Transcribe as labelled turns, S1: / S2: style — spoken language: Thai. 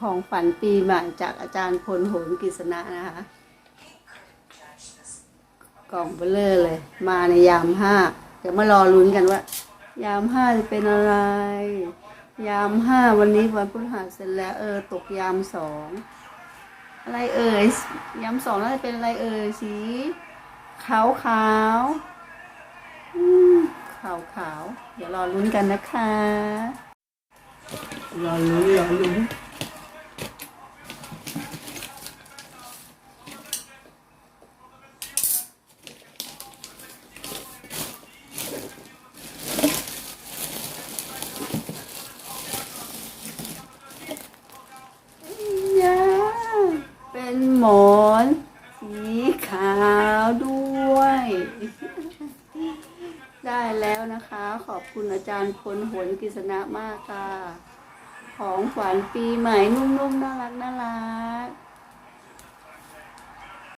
S1: ของฝันปีใหม่จากอาจารย์พลโหนกฤษณะนะคะ กล่องเบลเลอร์เลย มาในยามห้าเดี๋ยวมารอลุ้นกันว่า ยามห้าจะเป็นอะไร ยามห้าวันนี้วันพฤหัสเสร็จแล้วเออตกยามสองอะไรเอ่ยยามสองน่าจะเป็นอะไรเอ่ยสีขาวขาวขาวขาว เดี๋ยวรอลุ้นกันนะคะ รอลุ้นรอลุ้น ยา เป็นหมอนสีขาวด้วย ได้แล้วนะคะ ขอบคุณอาจารย์พลหวนกิษณะมากค่ะ ของขวัญปีใหม่นุ่มๆน่ารักน่ารัก